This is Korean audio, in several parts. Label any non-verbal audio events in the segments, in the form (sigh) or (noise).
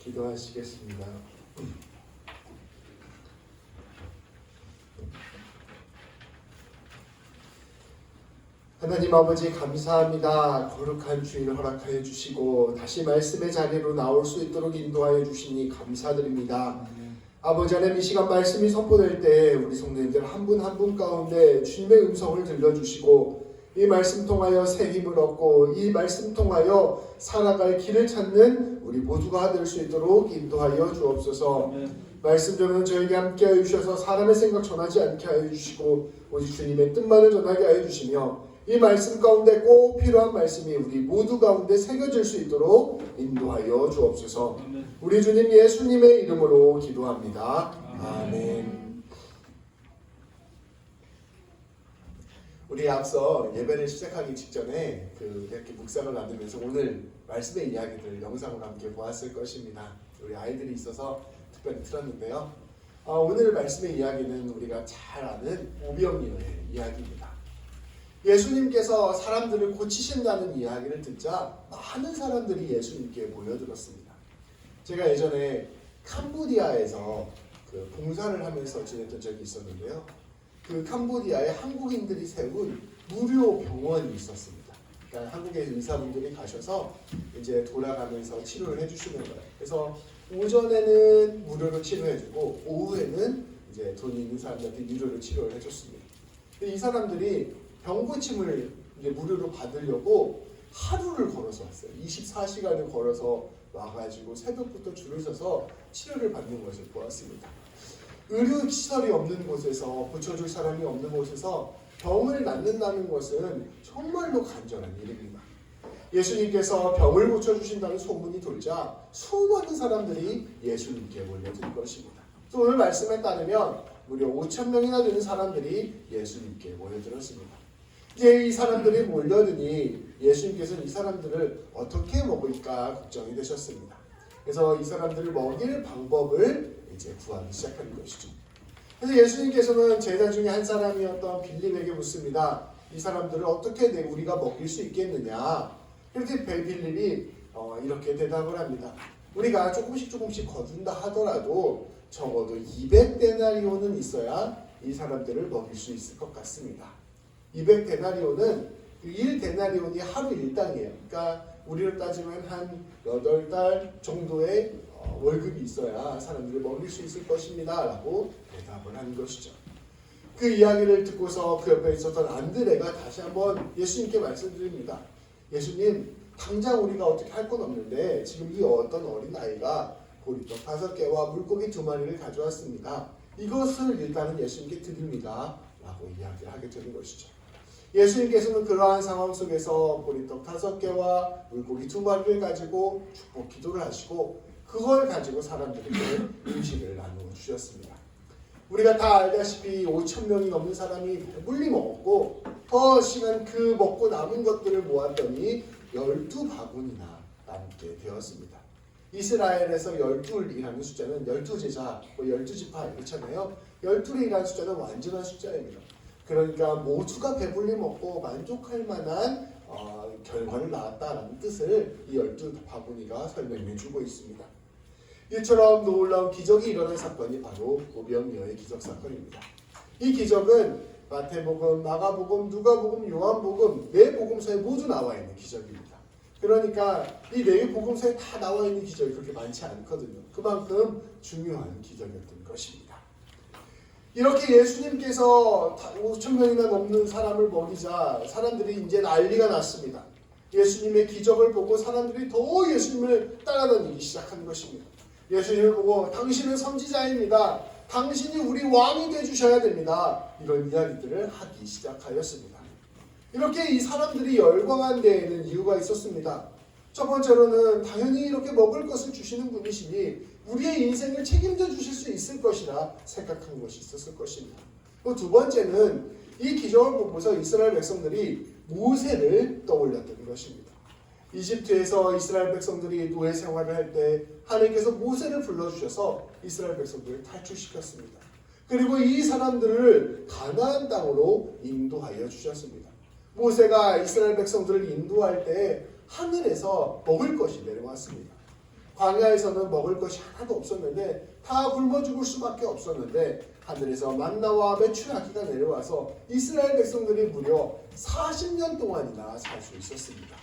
기도하시겠습니다. 하나님 아버지 감사합니다. 거룩한 주일 허락하여 주시고 다시 말씀의 자리로 나올 수 있도록 인도하여 주시니 감사드립니다. 아버지 하나님 이 시간 말씀이 선포될 때 우리 성도님들 한 분 한 분 가운데 주님의 음성을 들려주시고 이 말씀 통하여 새 힘을 얻고 이 말씀 통하여 살아갈 길을 찾는 우리 모두가 될 수 있도록 인도하여 주옵소서. 말씀 전은 저에게 함께 하여 주셔서 사람의 생각 전하지 않게 하여 주시고 오직 주님의 뜻만을 전하게 하여 주시며 이 말씀 가운데 꼭 필요한 말씀이 우리 모두 가운데 새겨질 수 있도록 인도하여 주옵소서. 우리 주님 예수님의 이름으로 기도합니다. 아멘. 우리 앞서 예배를 시작하기 직전에 그 이렇게 묵상을 나누면서 오늘 말씀의 이야기들 영상으로 함께 보았을 것입니다. 우리 아이들이 있어서 특별히 틀었는데요. 아, 오늘 말씀의 이야기는 우리가 잘 아는 오병이어의 이야기입니다. 예수님께서 사람들을 고치신다는 이야기를 듣자 많은 사람들이 예수님께 모여들었습니다. 제가 예전에 캄보디아에서 그 봉사를 하면서 지냈던 적이 있었는데요. 그 캄보디아에 한국인들이 세운 무료 병원이 있었습니다. 그러니까 한국의 의사분들이 가셔서 이제 돌아가면서 치료를 해주시는 거예요. 그래서 오전에는 무료로 치료해주고 오후에는 이제 돈 있는 사람들한테 유료로 치료를 해줬습니다. 이 사람들이 병 고침을 이제 무료로 받으려고 하루를 걸어서 왔어요. 24시간을 걸어서 와가지고 새벽부터 줄을 서서 치료를 받는 것을 보았습니다. 의료 시설이 없는 곳에서 고쳐줄 사람이 없는 곳에서 병을 낫는다는 것은 정말로 간절한 일입니다. 예수님께서 병을 고쳐주신다는 소문이 돌자 수많은 사람들이 예수님께 몰려들 것입니다. 또 오늘 말씀에 따르면 무려 5천 명이나 되는 사람들이 예수님께 모여들었습니다. 이제 이 사람들이 몰려드니 예수님께서는 이 사람들을 어떻게 먹을까 걱정이 되셨습니다. 그래서 이 사람들을 먹일 방법을 이제 구하기 시작하는 것이죠. 그래서 예수님께서는 제자 중에 한 사람이었던 빌립에게 묻습니다. 이 사람들을 어떻게 내 우리가 먹일 수 있겠느냐? 이렇게 빌립이 어, 이렇게 대답을 합니다. 우리가 조금씩 조금씩 거둔다 하더라도 적어도 200데나리온은 있어야 이 사람들을 먹일 수 있을 것 같습니다. 200데나리온은 1데나리온이 하루 일당이에요. 그러니까 우리로 따지면 한 8달 정도의 어, 월급이 있어야 사람들을 먹일 수 있을 것입니다. 라고 대답을 한 것이죠. 그 이야기를 듣고서 그 옆에 있었던 안드레가 다시 한번 예수님께 말씀드립니다. 예수님, 당장 우리가 어떻게 할 건 없는데 지금 이 어떤 어린 아이가 보리떡 다섯 개와 물고기 두 마리를 가져왔습니다. 이것을 일단은 예수님께 드립니다. 라고 이야기를 하게 되는 것이죠. 예수님께서는 그러한 상황 속에서 보리떡 다섯 개와 물고기 두 마리를 가지고 축복 기도를 하시고 그걸 가지고 사람들에게 음식을 나누어 주셨습니다. 우리가 다 알다시피 5천 명이 넘는 사람이 배불리 먹었고 더 심한 그 먹고 남은 것들을 모았더니 12바구니나 남게 되었습니다. 이스라엘에서 12이라는 숫자는 12제자, 뭐 12지파 이렇잖아요. 12이라는 숫자는 완전한 숫자입니다. 그러니까 모두가 배불리 먹고 만족할 만한 어, 결과를 낳았다라는 뜻을 이 12바구니가 설명해 주고 있습니다. 이처럼 놀라운 기적이 일어난 사건이 바로 오병이어의 기적 사건입니다. 이 기적은 마태복음, 마가복음, 누가복음, 요한복음 네 복음서에 모두 나와 있는 기적입니다. 그러니까 이 네 복음서에 다 나와 있는 기적이 그렇게 많지 않거든요. 그만큼 중요한 기적이었던 것입니다. 이렇게 예수님께서 5천 명이나 넘는 사람을 먹이자 사람들이 이제 난리가 났습니다. 예수님의 기적을 보고 사람들이 더 예수님을 따라다니기 시작한 것입니다. 예수님을 보고 당신은 선지자입니다. 당신이 우리 왕이 돼 주셔야 됩니다. 이런 이야기들을 하기 시작하였습니다. 이렇게 이 사람들이 열광한 데에는 이유가 있었습니다. 첫 번째로는 당연히 이렇게 먹을 것을 주시는 분이시니 우리의 인생을 책임져 주실 수 있을 것이라 생각한 것이 있었을 것입니다. 또 두 번째는 이 기적을 보고서 이스라엘 백성들이 모세를 떠올렸던 것입니다. 이집트에서 이스라엘 백성들이 노예 생활을 할 때 하나님께서 모세를 불러주셔서 이스라엘 백성들을 탈출시켰습니다. 그리고 이 사람들을 가나안 땅으로 인도하여 주셨습니다. 모세가 이스라엘 백성들을 인도할 때 하늘에서 먹을 것이 내려왔습니다. 광야에서는 먹을 것이 하나도 없었는데 다 굶어 죽을 수밖에 없었는데 하늘에서 만나와 매출하기가 내려와서 이스라엘 백성들이 무려 40년 동안이나 살 수 있었습니다.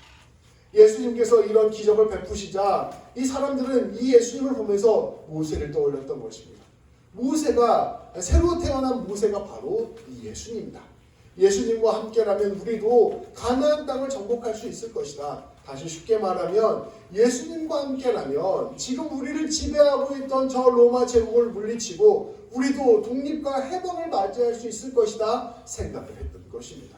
예수님께서 이런 기적을 베푸시자 이 사람들은 이 예수님을 보면서 모세를 떠올렸던 것입니다. 모세가 새로 태어난 모세가 바로 이 예수님이다. 예수님과 함께라면 우리도 가나안 땅을 정복할 수 있을 것이다. 다시 쉽게 말하면 예수님과 함께라면 지금 우리를 지배하고 있던 저 로마 제국을 물리치고 우리도 독립과 해방을 맞이할 수 있을 것이다 생각을 했던 것입니다.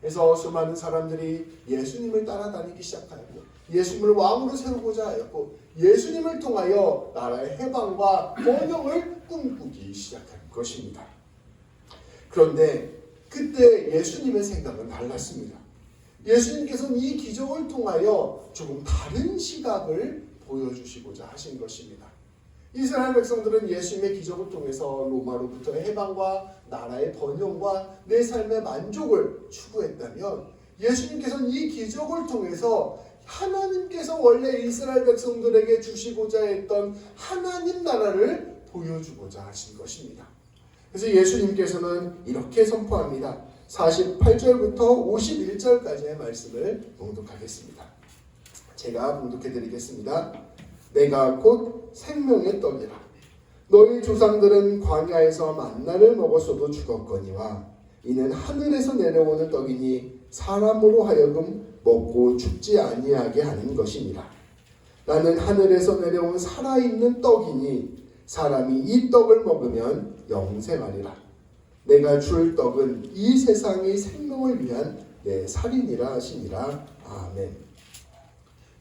그래서 수많은 사람들이 예수님을 따라다니기 시작하였고 예수님을 왕으로 세우고자 하였고 예수님을 통하여 나라의 해방과 번영을 꿈꾸기 시작한 것입니다. 그런데 그때 예수님의 생각은 달랐습니다. 예수님께서는 이 기적을 통하여 조금 다른 시각을 보여주시고자 하신 것입니다. 이스라엘 백성들은 예수님의 기적을 통해서 로마로부터의 해방과 나라의 번영과 내 삶의 만족을 추구했다면 예수님께서는 이 기적을 통해서 하나님께서 원래 이스라엘 백성들에게 주시고자 했던 하나님 나라를 보여주고자 하신 것입니다. 그래서 예수님께서는 이렇게 선포합니다. 48절부터 51절까지의 말씀을 봉독하겠습니다. 제가 봉독해 드리겠습니다. 내가 곧 생명의 떡이라. 너희 조상들은 광야에서 만나를 먹었어도 죽었거니와 이는 하늘에서 내려오는 떡이니 사람으로 하여금 먹고 죽지 아니하게 하는 것이니라. 나는 하늘에서 내려온 살아있는 떡이니 사람이 이 떡을 먹으면 영생하리라. 내가 줄 떡은 이 세상의 생명을 위한 내 살이니라 하시니라. 아멘.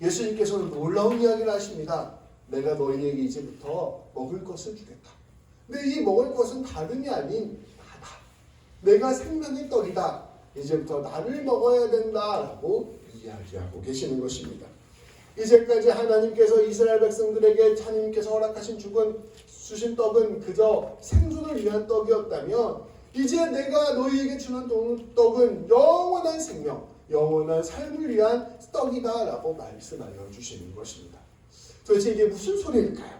예수님께서는 놀라운 이야기를 하십니다. 내가 너희에게 이제부터 먹을 것을 주겠다. 근데 이 먹을 것은 다름이 아닌 나다. 내가 생명의 떡이다. 이제부터 나를 먹어야 된다라고 이야기하고 계시는 것입니다. 이제까지 하나님께서 이스라엘 백성들에게 하나님께서 허락하신 죽은 주신 떡은 그저 생존을 위한 떡이었다면 이제 내가 너희에게 주는 떡은 영원한 생명, 영원한 삶을 위한 떡이다라고 말씀하여 주시는 것입니다. 도대체 이게 무슨 소리일까요?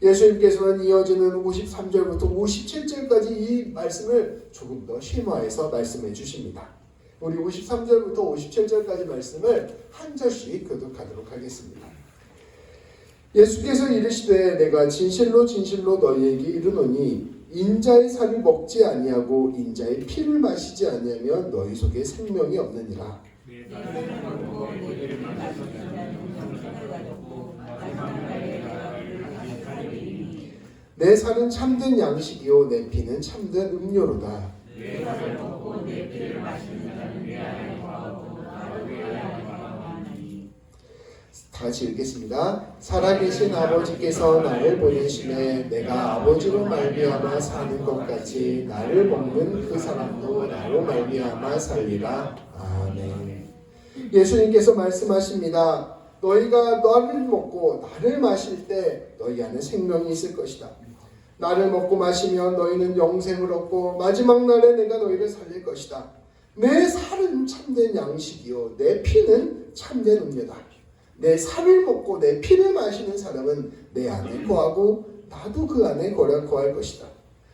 예수님께서는 이어지는 53절부터 57절까지 이 말씀을 조금 더 심화해서 말씀해 주십니다. 우리 53절부터 57절까지 말씀을 한 절씩 교독하도록 하겠습니다. 예수께서 이르시되 내가 진실로 진실로 너희에게 이르노니 인자의 살을 먹지 아니하고 인자의 피를 마시지 아니하면 너희 속에 생명이 없느니라. 내 살은 참된 양식이요 내 피는 참된 음료로다. 다시 읽겠습니다. 살아계신 아버지께서 나를 보내심에 내가 아버지로 말미암아 사는 것 같이 나를 먹는 그 사람도 나로 말미암아 살리라. 아멘. 예수님께서 말씀하십니다. 너희가 나를 먹고 나를 마실 때 너희 안에 생명이 있을 것이다. 나를 먹고 마시면 너희는 영생을 얻고 마지막 날에 내가 너희를 살릴 것이다. 내 살은 참된 양식이요 내 피는 참된 음료다. 내 살을 먹고 내 피를 마시는 사람은 내 안에 거하고 나도 그 안에 거할 것이다.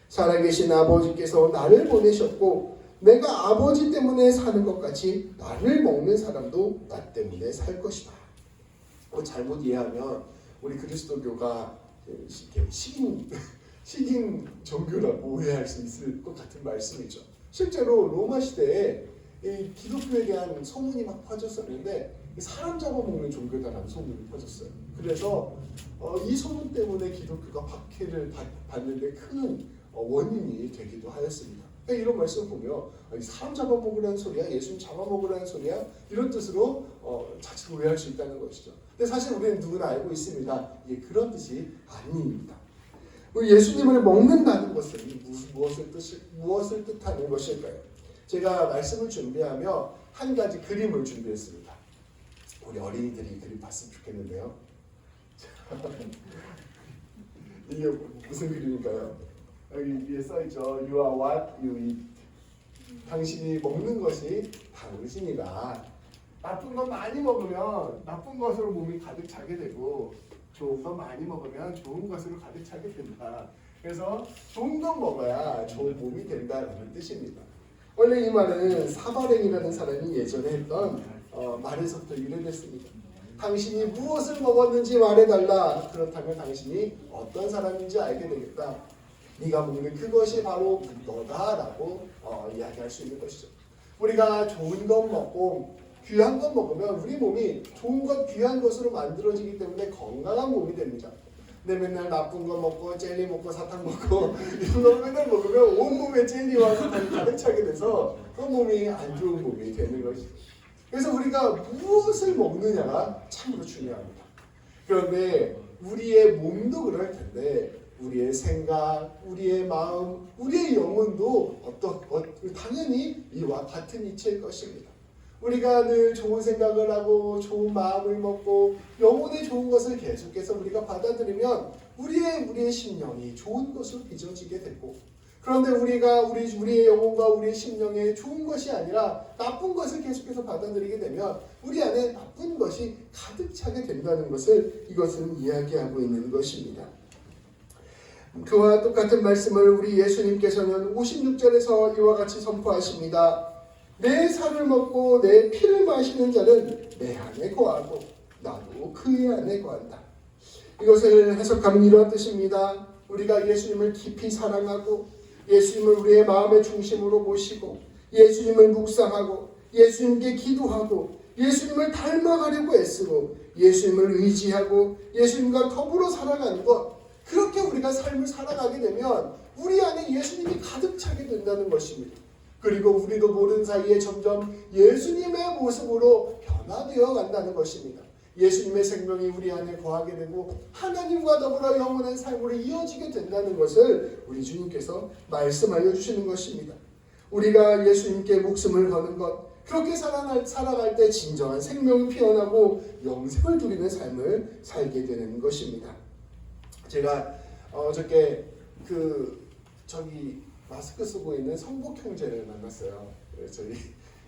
살아계신 아버지께서 나를 보내셨고 내가 아버지 때문에 사는 것 같이 나를 먹는 사람도 나 때문에 살 것이다. 뭐 잘못 이해하면 우리 그리스도교가 식인 (laughs) 식인 종교라고 오해할 수 있을 것 같은 말씀이죠. 실제로 로마 시대에 이 기독교에 대한 소문이 막 퍼졌었는데 사람 잡아먹는 종교다라는 소문이 퍼졌어요. 그래서 어, 이 소문 때문에 기독교가 박해를 받, 받는데 큰 어, 원인이 되기도 하였습니다. 그러니까 이런 말씀 보면 사람 잡아먹으라는 소리야, 예수님 잡아먹으라는 소리야 이런 뜻으로 어, 자칫 오해할 수 있다는 것이죠. 근데 사실 우리는 누구나 알고 있습니다. 이게 그런 뜻이 아닙니다. 예수님을 먹는다는 것은 무엇을 뜻 무엇을 뜻하는 것일까요? 제가 말씀을 준비하며 한 가지 그림을 준비했습니다. 우리 어린이들이 그림 봤으면 좋겠는데요. (laughs) 이게 무슨 그림일까요? 여기 위에 써 있죠. You are what you eat. 당신이 먹는 것이 당신이다. 나쁜 건 많이 먹으면 나쁜 것으로 몸이 가득 차게 되고 좋은 거 많이 먹으면 좋은 것으로 가득 차게 된다. 그래서 좋은 거 먹어야 좋은 몸이 된다라는 뜻입니다. 원래 이 말은 사바랭이라는 사람이 예전에 했던 어, 말에서부터 유래됐습니다. 당신이 무엇을 먹었는지 말해달라. 그렇다면 당신이 어떤 사람인지 알게 되겠다. 네가 먹는 그것이 바로 너다라고 어, 이야기할 수 있는 것이죠. 우리가 좋은 것 먹고 귀한 것 먹으면 우리 몸이 좋은 것 귀한 것으로 만들어지기 때문에 건강한 몸이 됩니다. 근데 맨날 나쁜 거 먹고 젤리 먹고 사탕 먹고 (laughs) 이런 거 맨날 먹으면 온 몸에 젤리와 사탕이 가득 차게 돼서 그 몸이 안 좋은 몸이 되는 것이죠. 그래서 우리가 무엇을 먹느냐가 참으로 중요합니다. 그런데 우리의 몸도 그럴 텐데 우리의 생각, 우리의 마음, 우리의 영혼도 어떤 어, 당연히 이와 같은 이치일 것입니다. 우리가 늘 좋은 생각을 하고 좋은 마음을 먹고 영혼의 좋은 것을 계속해서 우리가 받아들이면 우리의 우리의 심령이 좋은 것으로 빚어지게 되고 그런데 우리가 우리 우리의 영혼과 우리의 심령에 좋은 것이 아니라 나쁜 것을 계속해서 받아들이게 되면 우리 안에 나쁜 것이 가득 차게 된다는 것을 이것은 이야기하고 있는 것입니다. 그와 똑같은 말씀을 우리 예수님께서는 56절에서 이와 같이 선포하십니다. 내 살을 먹고 내 피를 마시는 자는 내 안에 거하고 나도 그의 안에 거한다. 이것을 해석하면 이러한 뜻입니다. 우리가 예수님을 깊이 사랑하고 예수님을 우리의 마음의 중심으로 모시고 예수님을 묵상하고 예수님께 기도하고 예수님을 닮아가려고 애쓰고 예수님을 의지하고 예수님과 더불어 살아가는 것 그렇게 우리가 삶을 살아가게 되면 우리 안에 예수님이 가득 차게 된다는 것입니다. 그리고 우리도 모르는 사이에 점점 예수님의 모습으로 변화되어 간다는 것입니다. 예수님의 생명이 우리 안에 거하게 되고 하나님과 더불어 영원한 삶으로 이어지게 된다는 것을 우리 주님께서 말씀하여 주시는 것입니다. 우리가 예수님께 목숨을 거는 것 그렇게 살아갈, 살아갈 때 진정한 생명이 피어나고 영생을 누리는 삶을 살게 되는 것입니다. 제가 어저께 그 저기 마스크 쓰고 있는 성복 형제를 만났어요. 네, 저희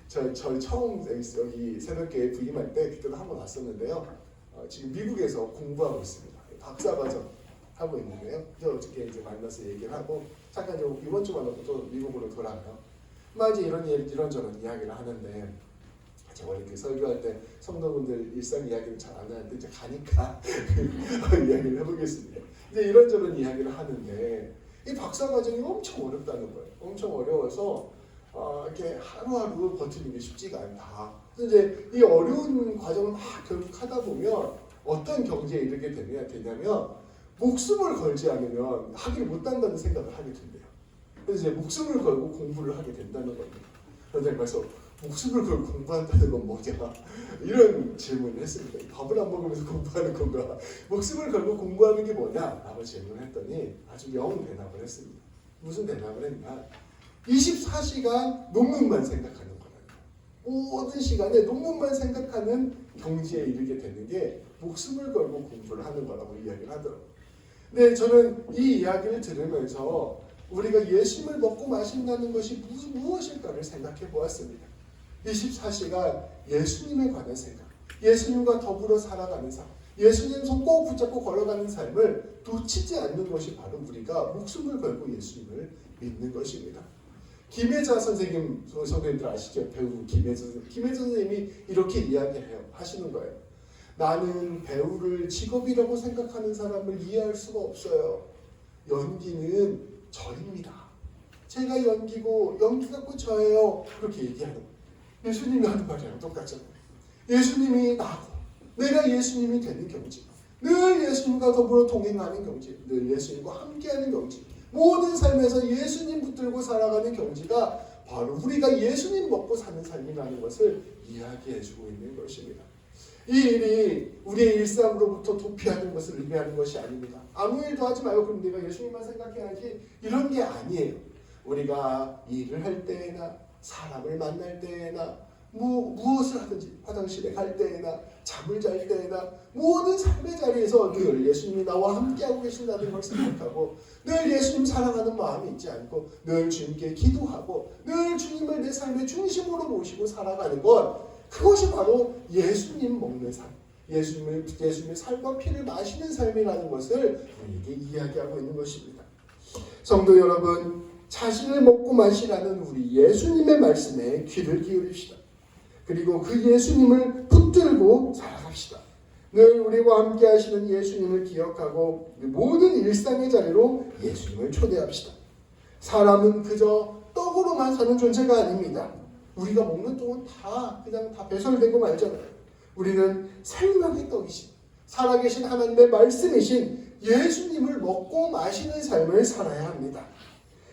저, 저 처음 여기 새벽에 부임할 때 그때도 한번 왔었는데요. 어, 지금 미국에서 공부하고 있습니다. 박사 과정 하고 있는데요. 그래서 어저께 이제 만나서 얘기를 하고 잠깐 좀 이번 주만 하고 또 미국으로 돌아가요. 막 이제 이런 일- 이런저런 이야기를 하는데 제가 원래 그 설교할 때 성도분들 일상 이야기를 잘안 하는데 이제 가니까 (laughs) 이야기를 해보겠습니다. 근데 이런저런 이야기를 하는데 이 박사 과정이 엄청 어렵다는 거예요. 엄청 어려워서 어, 이렇게 하루하루 버티는 게 쉽지가 않다. 이제 이 어려운 과정을 막 결국 하다 보면 어떤 경지에 이르게 되냐, 되냐면 목숨을 걸지 않으면 하기를 못한다는 생각을 하게 된대요. 그래서 이제 목숨을 걸고 공부를 하게 된다는 겁니다. 그래서 목숨을 걸고 공부한다는 건 뭐냐 (laughs) 이런 질문을 했습니다. 밥을 안 먹으면서 공부하는 건가? 목숨을 걸고 공부하는 게 뭐냐? 라고 질문을 했더니 아주 영 대답을 했습니다. 무슨 대답을 했냐? 24시간 논문만 생각하는 거라는 거예요. 모든 시간에 논문만 생각하는 경지에 이르게 되는 게 목숨을 걸고 공부를 하는 거라고 이야기를 하더라고요. 근데 저는 이 이야기를 들으면서 우리가 예수님을 먹고 마신다는 것이 무, 무엇일까를 생각해 보았습니다. 24시간 예수님에 관한 생각, 예수님과 더불어 살아가는 삶, 예수님 손 꼭 붙잡고 걸어가는 삶을 놓치지 않는 것이 바로 우리가 목숨을 걸고 예수님을 믿는 것입니다. 김혜자 선생님, 선생님들 아시죠? 배우 김혜자 선생님. 김혜자 선생님이 이렇게 이야기해요. 하시는 거예요. 나는 배우를 직업이라고 생각하는 사람을 이해할 수가 없어요. 연기는 저입니다. 제가 연기고 연기 갖고 저예요. 그렇게 얘기하는 거예요. 예수님이 하는 말이랑 똑같잖아요. 예수님이 나고 내가 예수님이 되는 경지. 늘 예수님과 더불어 동행하는 경지. 늘 예수님과 함께하는 경지. 모든 삶에서 예수님 붙들고 살아가는 경지가 바로 우리가 예수님 먹고 사는 삶이라는 것을 이야기해주고 있는 것입니다. 이 일이 우리의 일상으로부터 도피하는 것을 의미하는 것이 아닙니다. 아무 일도 하지 말고 그럼 내가 예수님만 생각해야지 이런 게 아니에요. 우리가 일을 할 때나 사람을 만날 때나 무, 무엇을 하든지 화장실에 갈 때나 잠을 잘 때나 모든 삶의 자리에서 늘 예수님이 나와 함께하고 계신다는 걸 생각하고 늘 예수님 사랑하는 마음이 있지 않고 늘 주님께 기도하고 늘 주님을 내 삶의 중심으로 모시고 살아가는 것 그것이 바로 예수님 먹는 삶 예수님을 예수님의 삶과 피를 마시는 삶이라는 것을 우리에게 이야기하고 있는 것입니다. 성도 여러분, 자신을 먹고 마시라는 우리 예수님의 말씀에 귀를 기울입시다. 그리고 그 예수님을 붙들고 살아갑시다. 늘 우리와 함께 하시는 예수님을 기억하고 모든 일상의 자리로 예수님을 초대합시다. 사람은 그저 떡으로만 사는 존재가 아닙니다. 우리가 먹는 떡은 다 그냥 다 배설되고 말잖아요. 우리는 생명의 떡이신 살아계신 하나님의 말씀이신 예수님을 먹고 마시는 삶을 살아야 합니다.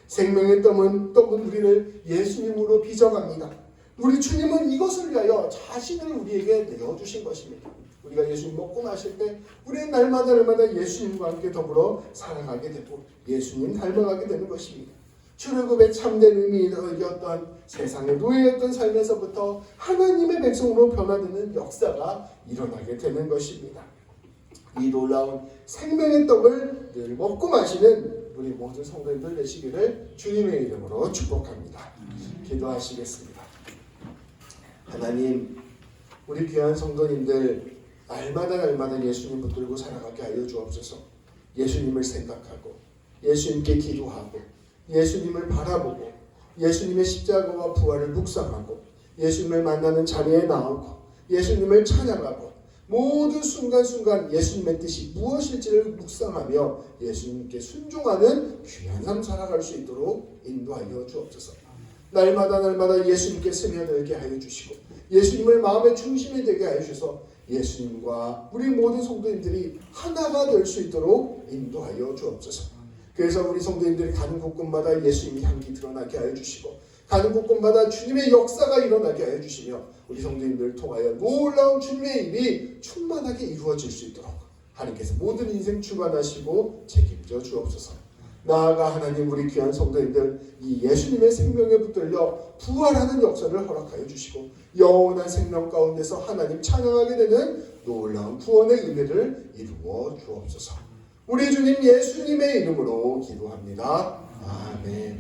생명의 떡은 떡은 우리를 예수님으로 빚어갑니다. 우리 주님은 이것을 위하여 자신을 우리에게 내어주신 것입니다. 우리가 예수님 먹고 마실 때 우리는 날마다 날마다 예수님과 함께 더불어 살아가게 되고 예수님 닮아가게 되는 것입니다. 출애굽의 참된 의미였던 세상의 노예였던 삶에서부터 하나님의 백성으로 변화되는 역사가 일어나게 되는 것입니다. 이 놀라운 생명의 떡을 늘 먹고 마시는 우리 모든 성도님들 되시기를 주님의 이름으로 축복합니다. 기도하시겠습니다. 하나님, 우리 귀한 성도님들 날마다 날마다 예수님 붙들고 살아가게 하여 주옵소서. 예수님을 생각하고 예수님께 기도하고 예수님을 바라보고 예수님의 십자가와 부활을 묵상하고 예수님을 만나는 자리에 나오고 예수님을 찬양하고 모든 순간순간 예수님의 뜻이 무엇일지를 묵상하며 예수님께 순종하는 귀한 삶 살아갈 수 있도록 인도하여 주옵소서. 날마다 날마다 예수님께 스며들게 하여 주시고 예수님을 마음의 중심에 되게 하여 주셔서 예수님과 우리 모든 성도님들이 하나가 될 수 있도록 인도하여 주옵소서. 그래서 우리 성도님들이 가는 곳곳마다 예수님의 향기 드러나게 하여 주시고 가는 곳곳마다 주님의 역사가 일어나게 하여 주시며 우리 성도님들을 통하여 놀라운 주님의 일이 충만하게 이루어질 수 있도록 하나님께서 모든 인생 주관하시고 책임져 주옵소서. 나아가 하나님 우리 귀한 성도님들 이 예수님의 생명에 붙들려 부활하는 역사를 허락하여 주시고 영원한 생명 가운데서 하나님 찬양하게 되는 놀라운 구원의 은혜를 이루어 주옵소서. 우리 주님 예수님의 이름으로 기도합니다. 아멘.